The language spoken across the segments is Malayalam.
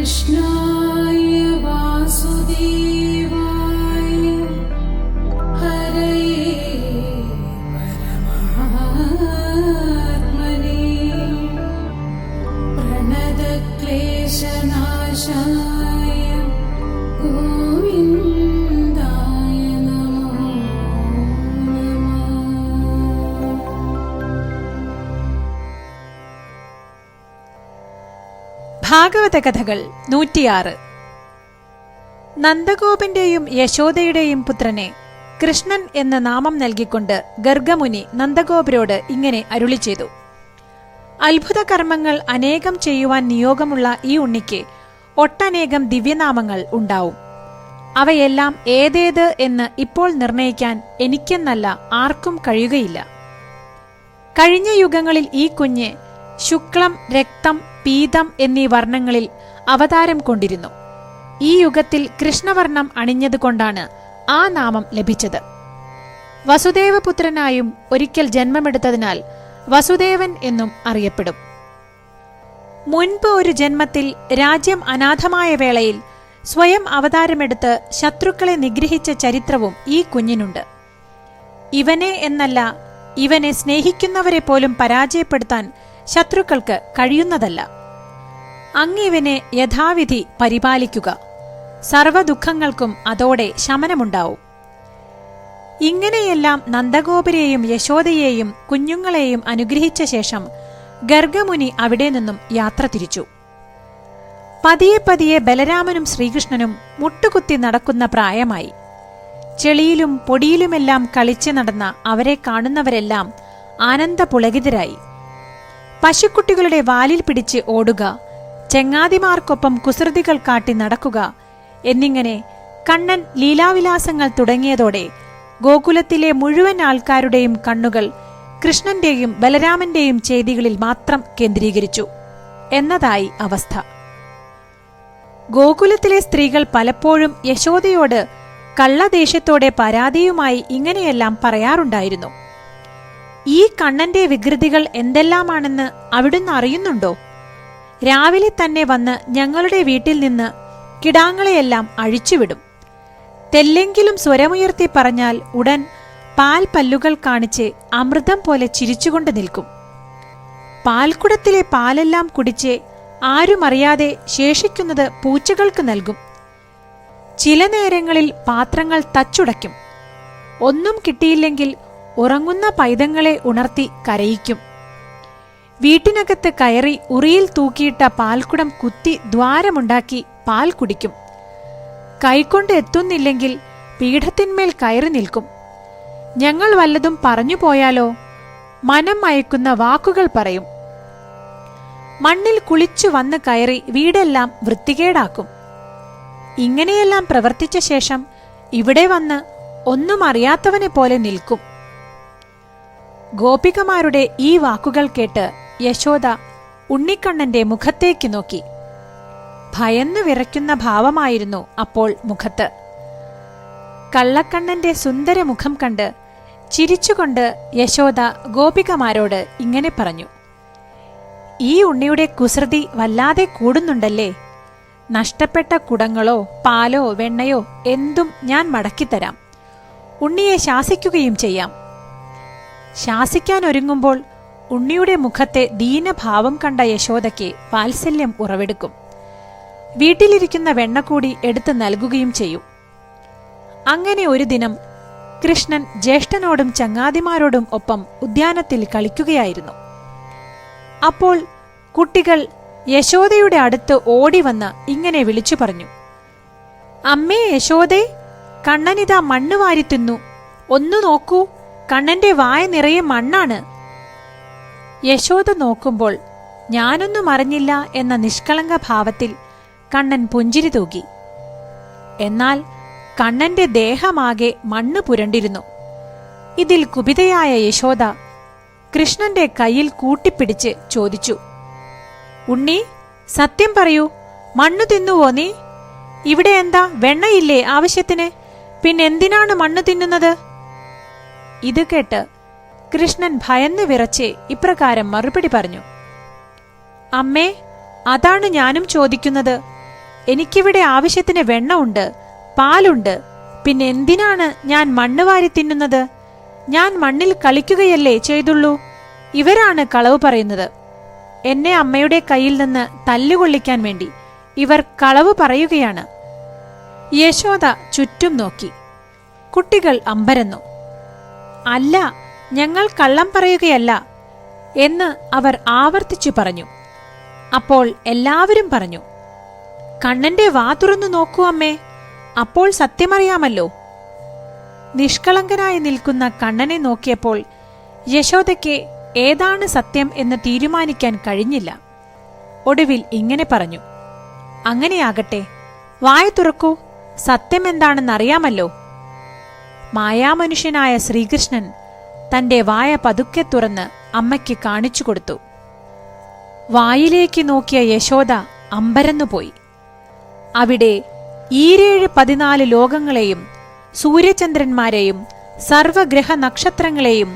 कृष्णाय वासुदेव ഭാഗവത കഥകൾ നൂറ്റിയാറ്. നന്ദഗോപന്റെയും യശോദയുടെയും പുത്രനെ കൃഷ്ണൻ എന്ന നാമം നൽകിക്കൊണ്ട് ഗർഗമുനി നന്ദഗോപരോട് ഇങ്ങനെ അരുളി ചെയ്തു. അത്ഭുത കർമ്മങ്ങൾ അനേകം ചെയ്യുവാൻ നിയോഗമുള്ള ഈ ഉണ്ണിക്ക് ഒട്ടനേകം ദിവ്യനാമങ്ങൾ ഉണ്ടാവും. അവയെല്ലാം ഏതേത് എന്ന് ഇപ്പോൾ നിർണയിക്കാൻ എനിക്കെന്നല്ല ആർക്കും കഴിയുകയില്ല. കഴിഞ്ഞ യുഗങ്ങളിൽ ഈ കുഞ്ഞ് ശുക്ലം രക്തം പീതം എന്നീ വർണങ്ങളിൽ അവതാരം കൊണ്ടിരുന്നു. ഈ യുഗത്തിൽ കൃഷ്ണവർണം അണിഞ്ഞതുകൊണ്ടാണ് ആ നാമം ലഭിച്ചത്. വസുദേവപുത്രനായും ഒരിക്കൽ ജന്മമെടുത്തതിനാൽ വസുദേവൻ എന്നും അറിയപ്പെടും. മുൻപ് ഒരു ജന്മത്തിൽ രാജ്യം അനാഥമായ വേളയിൽ സ്വയം അവതാരമെടുത്ത് ശത്രുക്കളെ നിഗ്രഹിച്ച ചരിത്രവും ഈ കുഞ്ഞിനുണ്ട്. ഇവനെ എന്നല്ല ഇവനെ സ്നേഹിക്കുന്നവരെ പോലും പരാജയപ്പെടുത്താൻ ശത്രുക്കൾക്ക് കഴിയുന്നതല്ല. അങ്ങിവനെ യഥാവിധി പരിപാലിക്കുക. സർവദുഃഖങ്ങൾക്കും അതോടെ ശമനമുണ്ടാവും. ഇങ്ങനെയെല്ലാം നന്ദഗോപരെയും യശോദയെയും കുഞ്ഞുങ്ങളെയും അനുഗ്രഹിച്ച ശേഷം ഗർഗമുനി അവിടെ നിന്നും യാത്ര തിരിച്ചു. പതിയെ പതിയെ ബലരാമനും ശ്രീകൃഷ്ണനും മുട്ടുകുത്തി നടക്കുന്ന പ്രായമായി. ചെളിയിലും പൊടിയിലുമെല്ലാം കളിച്ച് നടന്ന അവരെ കാണുന്നവരെല്ലാം ആനന്ദപുളകിതരായി. പശുക്കുട്ടികളുടെ വാലിൽ പിടിച്ച് ഓടുക ചെങ്ങാതിമാർക്കൊപ്പം കുസൃതികൾ കാട്ടി നടക്കുക എന്നിങ്ങനെ കണ്ണൻ ലീലാവിലാസങ്ങൾ തുടങ്ങിയതോടെ ഗോകുലത്തിലെ മുഴുവൻ ആൾക്കാരുടെയും കണ്ണുകൾ കൃഷ്ണന്റെയും ബലരാമന്റെയും ചെയ്തികളിൽ മാത്രം കേന്ദ്രീകരിച്ചു. എന്നതായി അവസ്ഥ. ഗോകുലത്തിലെ സ്ത്രീകൾ പലപ്പോഴും യശോദയോട് കള്ളദേശത്തോടെ പരാതിയുമായി ഇങ്ങനെയെല്ലാം പറയാറുണ്ടായിരുന്നു. ഈ കണ്ണന്റെ വികൃതികൾ എന്തെല്ലാമാണെന്ന് അവിടുന്ന് അറിയുന്നുണ്ടോ? രാവിലെ തന്നെ വന്ന് ഞങ്ങളുടെ വീട്ടിൽ നിന്ന് കിടാങ്ങളെയെല്ലാം അഴിച്ചുവിടും. തെല്ലെങ്കിലും സ്വരമുയർത്തി പറഞ്ഞാൽ ഉടൻ പാൽ പല്ലുകൾ കാണിച്ച് അമൃതം പോലെ ചിരിച്ചുകൊണ്ട് നിൽക്കും. പാൽക്കുടത്തിലെ പാലെല്ലാം കുടിച്ച് ആരുമറിയാതെ ശേഷിക്കുന്നത് പൂച്ചകൾക്ക് നൽകും. ചില നേരങ്ങളിൽ പാത്രങ്ങൾ തച്ചുടയ്ക്കും. ഒന്നും കിട്ടിയില്ലെങ്കിൽ ഉറങ്ങുന്ന പൈതങ്ങളെ ഉണർത്തി കരയിക്കും. വീട്ടിനകത്ത് കയറി ഉറിയിൽ തൂക്കിയിട്ട പാൽക്കുടം കുത്തി ദ്വാരമുണ്ടാക്കി പാൽ കുടിക്കും. കൈകൊണ്ട് എത്തുന്നില്ലെങ്കിൽ പീഠത്തിന്മേൽ കയറി നിൽക്കും. ഞങ്ങൾ വല്ലതും പറഞ്ഞു പോയാലോ? മനം മയക്കുന്ന വാക്കുകൾ പറയും. മണ്ണിൽ കുളിച്ചു വന്ന് കയറി വീടെല്ലാം വൃത്തികേടാക്കും. ഇങ്ങനെയെല്ലാം പ്രവർത്തിച്ച ശേഷം ഇവിടെ വന്ന് ഒന്നും അറിയാത്തവനെ പോലെ നിൽക്കും. ഗോപികമാരുടെ ഈ വാക്കുകൾ കേട്ട് യശോദ ഉണ്ണിക്കണ്ണന്റെ മുഖത്തേക്ക് നോക്കി. ഭയന്നു വിറയ്ക്കുന്ന ഭാവമായിരുന്നു അപ്പോൾ മുഖത്ത്. കള്ളക്കണ്ണന്റെ സുന്ദര മുഖം കണ്ട് ചിരിച്ചുകൊണ്ട് യശോദ ഗോപികമാരോട് ഇങ്ങനെ പറഞ്ഞു. ഈ ഉണ്ണിയുടെ കുസൃതി വല്ലാതെ കൂടുന്നുണ്ടല്ലേ? നഷ്ടപ്പെട്ട കുടങ്ങളോ പാലോ വെണ്ണയോ എന്തും ഞാൻ മടക്കിത്തരാം. ഉണ്ണിയെ ശാസിക്കുകയും ചെയ്യാം. ശാസിക്കാൻ ഒരുങ്ങുമ്പോൾ ഉണ്ണിയുടെ മുഖത്തെ ദീനഭാവം കണ്ട യശോദയ്ക്ക് വാത്സല്യം ഉറവെടുക്കും. വീട്ടിലിരിക്കുന്ന വെണ്ണ കൂടി എടുത്തു നൽകുകയും ചെയ്യും. അങ്ങനെ ഒരു ദിനം കൃഷ്ണൻ ജ്യേഷ്ഠനോടും ചങ്ങാതിമാരോടും ഒപ്പം ഉദ്യാനത്തിൽ കളിക്കുകയായിരുന്നു. അപ്പോൾ കുട്ടികൾ യശോദയുടെ അടുത്ത് ഓടിവന്ന് ഇങ്ങനെ വിളിച്ചു പറഞ്ഞു അമ്മേ യശോദേ കണ്ണനിതാ മണ്ണ് വാരി തിന്നു. ഒന്നു നോക്കൂ. കണ്ണന്റെ വായ നിറയെ മണ്ണാണ്. യശോദ നോക്കുമ്പോൾ ഞാനൊന്നും അറിഞ്ഞില്ല എന്ന നിഷ്കളങ്ക ഭാവത്തിൽ കണ്ണൻ പുഞ്ചിരി തൂകി. എന്നാൽ കണ്ണന്റെ ദേഹമാകെ മണ്ണ് പുരണ്ടിരുന്നു. ഇതിൽ കുപിതയായ യശോദ കൃഷ്ണന്റെ കയ്യിൽ കൂട്ടിപ്പിടിച്ച് ചോദിച്ചു ഉണ്ണി സത്യം പറയൂ മണ്ണു തിന്നുവോ നീ? ഇവിടെ എന്താ വെണ്ണയില്ലേ ആവശ്യത്തിന്? പിന്നെന്തിനാണ് മണ്ണ് തിന്നുന്നത്? ഇത് കേട്ട് കൃഷ്ണൻ ഭയന്ന് വിറച്ച് ഇപ്രകാരം മറുപടി പറഞ്ഞു. അമ്മേ അതാണ് ഞാനും ചോദിക്കുന്നത്. എനിക്കിവിടെ ആവശ്യത്തിന് വെണ്ണ ഉണ്ട് പാലുണ്ട്. പിന്നെ എന്തിനാണ് ഞാൻ മണ്ണ് വാരി തിന്നുന്നത്? ഞാൻ മണ്ണിൽ കളിക്കുകയല്ലേ ചെയ്തുള്ളൂ? ഇവരാണ് കളവ് പറയുന്നത്. എന്നെ അമ്മയുടെ കയ്യിൽ നിന്ന് തല്ലുകൊള്ളിക്കാൻ വേണ്ടി ഇവർ കളവ് പറയുകയാണ്. യശോദ ചുറ്റും നോക്കി. കുട്ടികൾ അമ്പരന്നു. അല്ല ഞങ്ങൾ കള്ളം പറയുകയല്ല എന്ന് അവർ ആവർത്തിച്ചു പറഞ്ഞു. അപ്പോൾ എല്ലാവരും പറഞ്ഞു കണ്ണന്റെ വാ തുറന്നു നോക്കൂ അമ്മേ അപ്പോൾ സത്യമറിയാമല്ലോ. നിഷ്കളങ്കനായി നിൽക്കുന്ന കണ്ണനെ നോക്കിയപ്പോൾ യശോദയ്ക്ക് ഏതാണ് സത്യം എന്ന് തീരുമാനിക്കാൻ കഴിഞ്ഞില്ല. ഒടുവിൽ ഇങ്ങനെ പറഞ്ഞു അങ്ങനെയാകട്ടെ വായ തുറക്കൂ സത്യമെന്താണെന്നറിയാമല്ലോ മായാമനുഷ്യനായ ശ്രീകൃഷ്ണൻ തന്റെ വായ പതുക്കെ തുറന്ന് അമ്മയ്ക്ക് കാണിച്ചു കൊടുത്തു. വായിലേക്ക് നോക്കിയ യശോദ അമ്പരന്നുപോയി അവിടെ ഈരേഴ് പതിനാല് ലോകങ്ങളെയും സൂര്യചന്ദ്രന്മാരെയും സർവഗ്രഹ നക്ഷത്രങ്ങളെയും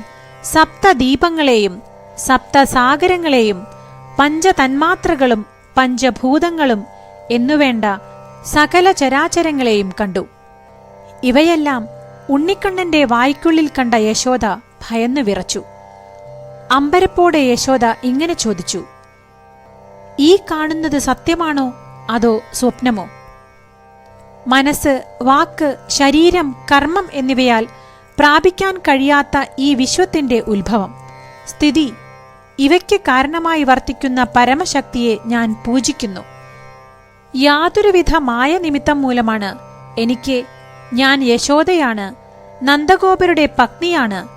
സപ്തദീപങ്ങളെയും സപ്തസാഗരങ്ങളെയും പഞ്ചതന്മാത്രകളും പഞ്ചഭൂതങ്ങളും എന്നുവേണ്ട സകല ചരാചരങ്ങളെയും കണ്ടു. ഇവയെല്ലാം ഉണ്ണിക്കണ്ണന്റെ വായ്ക്കുള്ളിൽ കണ്ട യശോദ ഭയന്നു വിറച്ചു. അമ്പരപ്പോടെ യശോദ ഇങ്ങനെ ചോദിച്ചു ഈ കാണുന്നത് സത്യമാണോ? അതോ സ്വപ്നമോ? മനസ്സ് വാക്ക് ശരീരം കർമ്മം എന്നിവയാൽ പ്രാപിക്കാൻ കഴിയാത്ത ഈ വിശ്വത്തിന്റെ ഉത്ഭവം. സ്ഥിതി ഇവയ്ക്ക് കാരണമായി വർത്തിക്കുന്ന പരമശക്തിയെ ഞാൻ പൂജിക്കുന്നു. യാതൊരുവിധ മായ നിമിത്തം മൂലമാണ് എനിക്ക് ഞാൻ യശോദയാണ്. നന്ദഗോപരുടെ പത്നിയാണ്.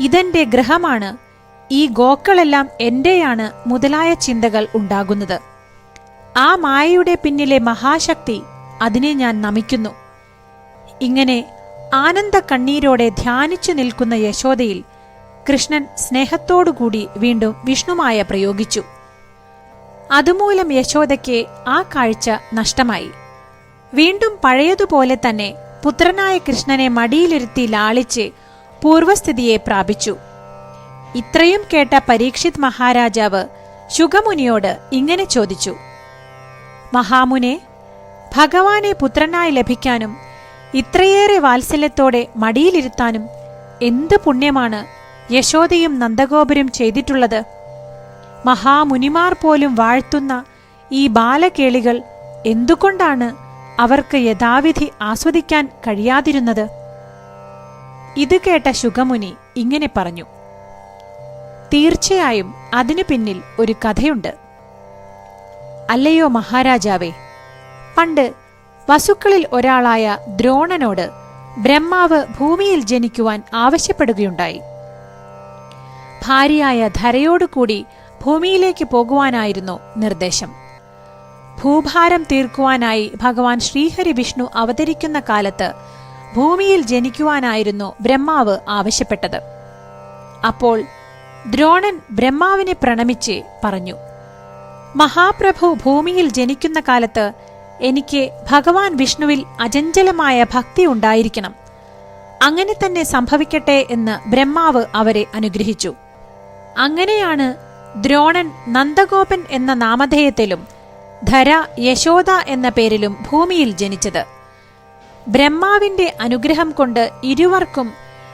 ഇതെന്റെ ഗ്രഹമാണ് ഈ ഗോക്കളെല്ലാം എന്റെയാണ് മുതലായ ചിന്തകൾ ഉണ്ടാകുന്നത്. ആ മായയുടെ പിന്നിലെ മഹാശക്തി അതിനെ ഞാൻ നമിക്കുന്നു. ഇങ്ങനെ ആനന്ദ കണ്ണീരോടെ ധ്യാനിച്ചു നിൽക്കുന്ന യശോദയിൽ കൃഷ്ണൻ സ്നേഹത്തോടുകൂടി വീണ്ടും വിഷ്ണുമായ പ്രയോഗിച്ചു. അതുമൂലം യശോദയ്ക്ക് ആ കാഴ്ച നഷ്ടമായി. വീണ്ടും പഴയതുപോലെ തന്നെ പുത്രനായ കൃഷ്ണനെ മടിയിലിരുത്തി ലാളിച്ച് പൂർവസ്ഥിതിയെ പ്രാപിച്ചു. ഇത്രയും കേട്ട പരീക്ഷിത് മഹാരാജാവ് ശുഗമുനിയോട് ഇങ്ങനെ ചോദിച്ചു. മഹാമുനെ ഭഗവാനെ പുത്രനായി ലഭിക്കാനും ഇത്രയേറെ വാത്സല്യത്തോടെ മടിയിലിരുത്താനും എന്ത് പുണ്യമാണ് യശോദയും നന്ദഗോപുരം ചെയ്തിട്ടുള്ളത്. മഹാമുനിമാർ പോലും വാഴ്ത്തുന്ന ഈ ബാലകേളികൾ എന്തുകൊണ്ടാണ് അവർക്ക് യഥാവിധി ആസ്വദിക്കാൻ കഴിയാതിരുന്നത്? ഇത് കേട്ട ശുഗമുനി ഇങ്ങനെ പറഞ്ഞു. തീർച്ചയായും അതിനു പിന്നിൽ ഒരു കഥയുണ്ട്. അല്ലയോ മഹാരാജാവേ പണ്ട് വസുക്കളിൽ ഒരാളായ ദ്രോണനോട് ബ്രഹ്മാവ് ഭൂമിയിൽ ജനിക്കുവാൻ ആവശ്യപ്പെടുകയുണ്ടായി. ഭാര്യയായ ധരയോടുകൂടി ഭൂമിയിലേക്ക് പോകുവാനായിരുന്നു നിർദ്ദേശം. ഭൂഭാരം തീർക്കുവാനായി ഭഗവാൻ ശ്രീഹരി വിഷ്ണു അവതരിക്കുന്ന കാലത്ത് ഭൂമിയിൽ ജനിക്കുവാനായിരുന്നു ബ്രഹ്മാവ് ആവശ്യപ്പെട്ടത്. അപ്പോൾ ദ്രോണൻ ബ്രഹ്മാവിനെ പ്രണമിച്ച് പറഞ്ഞു മഹാപ്രഭു ഭൂമിയിൽ ജനിക്കുന്ന കാലത്ത് എനിക്ക് ഭഗവാൻ വിഷ്ണുവിൽ അചഞ്ചലമായ ഭക്തി ഉണ്ടായിരിക്കണം. അങ്ങനെ തന്നെ സംഭവിക്കട്ടെ എന്ന് ബ്രഹ്മാവ് അവരെ അനുഗ്രഹിച്ചു. അങ്ങനെയാണ് ദ്രോണൻ നന്ദഗോപൻ എന്ന നാമധേയത്തിലും ധര യശോദ എന്ന പേരിലും ഭൂമിയിൽ ജനിച്ചത്. ബ്രഹ്മാവിന്റെ അനുഗ്രഹം കൊണ്ട് ഇരുവർക്കും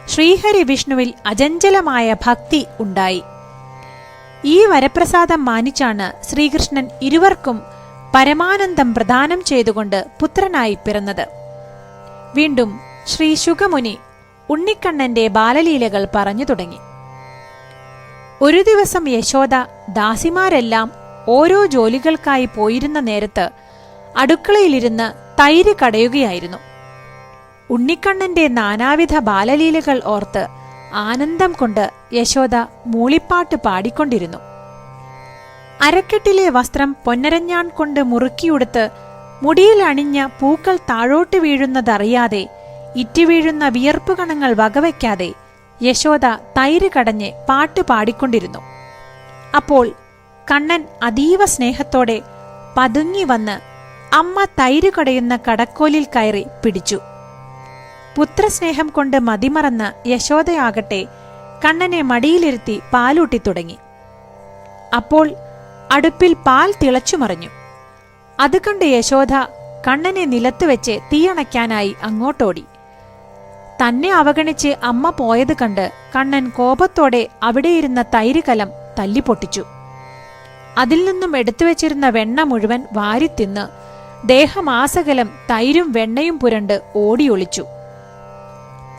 ശ്രീഹരി വിഷ്ണുവിൽ അചഞ്ചലമായ ഭക്തി ഉണ്ടായി. ഈ വരപ്രസാദം മാനിച്ചാണ് ശ്രീകൃഷ്ണൻ ഇരുവർക്കും പരമാനന്ദം പ്രദാനം ചെയ്തുകൊണ്ട് പുത്രനായി പിറന്നത്. വീണ്ടും ശ്രീ ശുഗമുനി ഉണ്ണിക്കണ്ണന്റെ ബാലലീലകൾ പറഞ്ഞു തുടങ്ങി. ഒരു ദിവസം യശോദ ദാസിമാരെല്ലാം ഓരോ ജോലികൾക്കായി പോയിരുന്ന നേരത്ത് അടുക്കളയിലിരുന്ന് തൈര് കടയുകയായിരുന്നു. ഉണ്ണിക്കണ്ണന്റെ നാനാവിധ ബാലലീലകൾ ഓർത്ത് ആനന്ദം കൊണ്ട് യശോദ മൂളിപ്പാട്ട് പാടിക്കൊണ്ടിരുന്നു. അരക്കെട്ടിലെ വസ്ത്രം പൊന്നരഞ്ഞാൻ കൊണ്ട് മുറുക്കിയുടുത്ത് മുടിയിൽ അണിഞ്ഞ പൂക്കൾ താഴോട്ട് വീഴുന്നതറിയാതെ ഇറ്റുവീഴുന്ന വിയർപ്പ് കണങ്ങൾ വകവയ്ക്കാതെ യശോദ തൈര് കടഞ്ഞ് പാട്ട് പാടിക്കൊണ്ടിരുന്നു. അപ്പോൾ കണ്ണൻ അതീവ സ്നേഹത്തോടെ പതുങ്ങി വന്ന് അമ്മ തൈര് കടയുന്ന കടക്കോലിൽ കയറി പിടിച്ചു. പുത്രസ്നേഹം കൊണ്ട് മതിമറന്ന യശോദയാകട്ടെ കണ്ണനെ മടിയിലിരുത്തി പാലൂട്ടി തുടങ്ങി. അപ്പോൾ അടുപ്പിൽ പാൽ തിളച്ചു മറിഞ്ഞു. അത് കണ്ട് യശോദ കണ്ണനെ നിലത്ത് വെച്ച് തീയണയ്ക്കാനായി അങ്ങോട്ടോടി. തന്നെ അവഗണിച്ച് അമ്മ പോയത് കണ്ട് കണ്ണൻ കോപത്തോടെ അവിടെയിരുന്ന തൈര് കലം തല്ലിപ്പൊട്ടിച്ചു. അതിൽ നിന്നും എടുത്തു വെച്ചിരുന്ന വെണ്ണ മുഴുവൻ വാരി വാരിത്തിന്ന് ദേഹമാസകലം തൈരും വെണ്ണയും പുരണ്ട് ഓടിയൊളിച്ചു.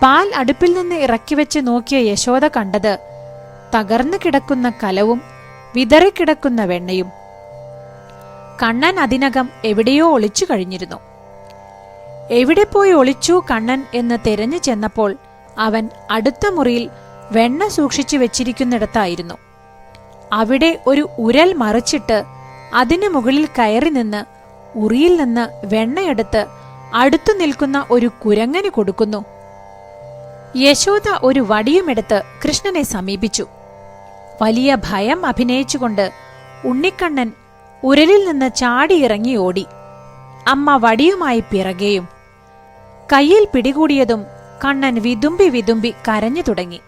പാൽ അടുപ്പിൽ നിന്ന് ഇറക്കി വെച്ച് നോക്കിയ യശോദ കണ്ടത് തകർന്നു കിടക്കുന്ന കലവും വിതറിക്കിടക്കുന്ന വെണ്ണയും. കണ്ണൻ അതിനകം എവിടെയോ ഒളിച്ചു കഴിഞ്ഞിരുന്നു. എവിടെ പോയി ഒളിച്ചു കണ്ണൻ എന്ന് തിരഞ്ഞു ചെന്നപ്പോൾ അവൻ അടുത്ത മുറിയിൽ വെണ്ണ സൂക്ഷിച്ചു വെച്ചിരിക്കുന്നിടത്തായിരുന്നു. അവിടെ ഒരു ഉരൽ മറിച്ചിട്ട് അതിനു മുകളിൽ കയറി നിന്ന് ഉറിയിൽ നിന്ന് വെണ്ണയെടുത്ത് അടുത്തു നിൽക്കുന്ന ഒരു കുരങ്ങന് കൊടുക്കുന്നു. യശോദ ഒരു വടിയുമെടുത്ത് കൃഷ്ണനെ സമീപിച്ചു. വലിയ ഭയം അഭിനയിച്ചുകൊണ്ട് ഉണ്ണിക്കണ്ണൻ ഉരലിൽ നിന്ന് ചാടിയിറങ്ങി ഓടി. അമ്മ വടിയുമായി പിറകെയും കയ്യിൽ പിടികൂടിയതും കണ്ണൻ വിതുമ്പി വിതുമ്പി കരഞ്ഞു തുടങ്ങി.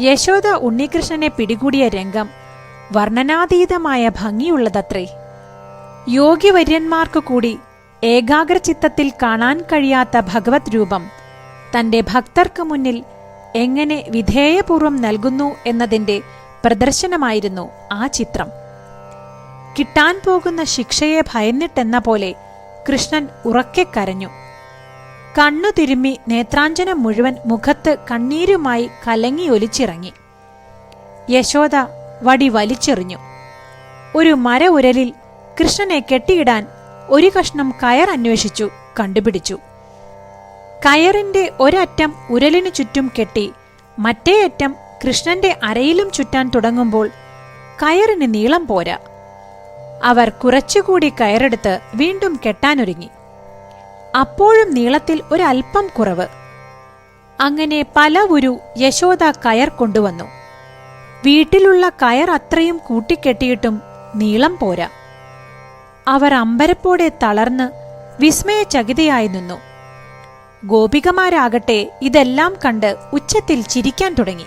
യശോദ ഉണ്ണികൃഷ്ണനെ പിടികൂടിയ രംഗം വർണനാതീതമായ ഭംഗിയുള്ളതത്രേ. യോഗ്യവര്യന്മാർക്കു കൂടി ഏകാഗ്രചിത്തത്തിൽ കാണാൻ കഴിയാത്ത ഭഗവത് രൂപം തന്റെ ഭക്തർക്ക് മുന്നിൽ എങ്ങനെ വിധേയപൂർവം നൽകുന്നു എന്നതിന്റെ പ്രദർശനമായിരുന്നു ആ ചിത്രം. കിട്ടാൻ പോകുന്ന ശിക്ഷയെ ഭയന്നിട്ടെന്ന പോലെ കൃഷ്ണൻ ഉറക്കെ കരഞ്ഞു. കണ്ണു തിരുമ്മി നേത്രാഞ്ജനം മുഴുവൻ മുഖത്ത് കണ്ണീരുമായി കലങ്ങി ഒലിച്ചിറങ്ങി. യശോദ വടി വലിച്ചെറിഞ്ഞു. ഒരു മര ഉരലിൽ കൃഷ്ണനെ കെട്ടിയിടാൻ ഒരു കഷ്ണം കയർ അന്വേഷിച്ചു കണ്ടുപിടിച്ചു. കയറിന്റെ ഒരറ്റം ഉരലിനു ചുറ്റും കെട്ടി മറ്റേ അറ്റം കൃഷ്ണന്റെ അരയിലും ചുറ്റാൻ തുടങ്ങുമ്പോൾ കയറിന് നീളം പോരാ. അവർ കുറച്ചുകൂടി കയറെടുത്ത് വീണ്ടും കെട്ടാനൊരുങ്ങി. അപ്പോഴും നീളത്തിൽ ഒരൽപ്പം കുറവ്. അങ്ങനെ പല ഉരു യശോദ കയർ കൊണ്ടുവന്നു. വീട്ടിലുള്ള കയർ അത്രയും കൂട്ടിക്കെട്ടിയിട്ടും നീളം പോരാ. അവർ അമ്പരപ്പോടെ തളർന്ന് വിസ്മയചകിതയായി നിന്നു. ഗോപികമാരാകട്ടെ ഇതെല്ലാം കണ്ട് ഉച്ചത്തിൽ ചിരിക്കാൻ തുടങ്ങി.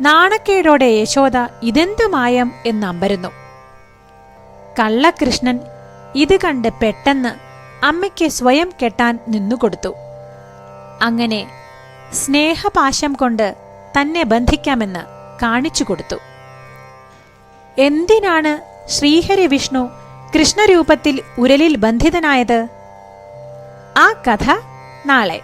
നാണക്കേടോടെ യശോദ ഇതെന്തു മായം എന്നമ്പരുന്നു. കള്ളകൃഷ്ണൻ ഇത് കണ്ട് പെട്ടെന്ന് അമ്മയ്ക്ക് സ്വയം കെട്ടാൻ നിന്നുകൊടുത്തു. അങ്ങനെ സ്നേഹപാശം കൊണ്ട് തന്നെ ബന്ധിക്കാമെന്ന് കാണിച്ചു കൊടുത്തു. എന്തിനാണ് ശ്രീഹരി വിഷ്ണു കൃഷ്ണരൂപത്തിൽ ഉരലിൽ ബന്ധിതനായത്? ആ കഥ നാളെ.